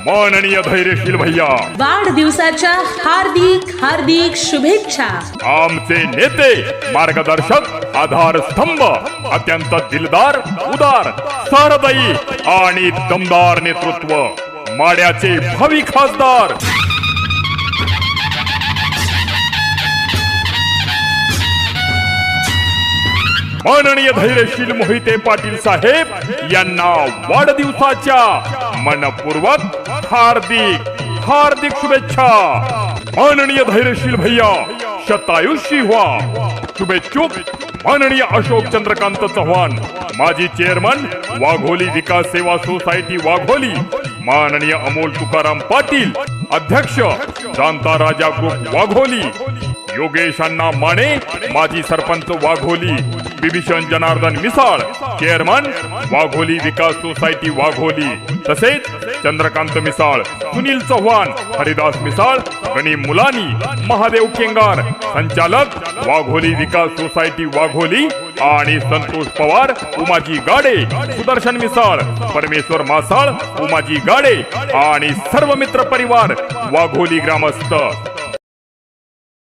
माननीय धैर्यशील भैया। वाढदिवसाच्या हार्दिक हार्दिक शुभेच्छा। आमचे नेते मार्गदर्शक आधार स्तंभ अत्यंत दिलदार उदार सहृदयी आणि दमदार नेतृत्व माड्याचे भावी खासदार। माननीय धैर्यशील मोहिते पाटील साहेब यांना वाढदिवसाच्या मनपूर्वक हार्दिक हार्दिक शुभेच्छा। माननीय धैर्यशील भैया शतायुषी व्हा शुभेच्छुक माननीय अशोक चंद्रकांत चव्हाण माजी चेअरमन वाघोली विकास सेवा सोसायटी वाघोली माननीय अमोल तुकाराम पाटील अध्यक्ष शांता राजा ग्रुप वाघोली योगेश अण्णा माने माजी सरपंच वाघोली बिभीषण जनार्दन मिसाळ चेअरमन वाघोली विकास सोसायटी वाघोली तसेच चंद्रकांत मिसाळ सुनील चव्हाण हरिदास मिसाळ गणी मुलानी महादेव केंगार संचालक वाघोली विकास सोसायटी वाघोली आणि संतोष पवार उमाजी गाडे सुदर्शन मिसाळ परमेश्वर मासाळ उमाजी गाडे आणि सर्व मित्र परिवार वाघोली ग्रामस्थ.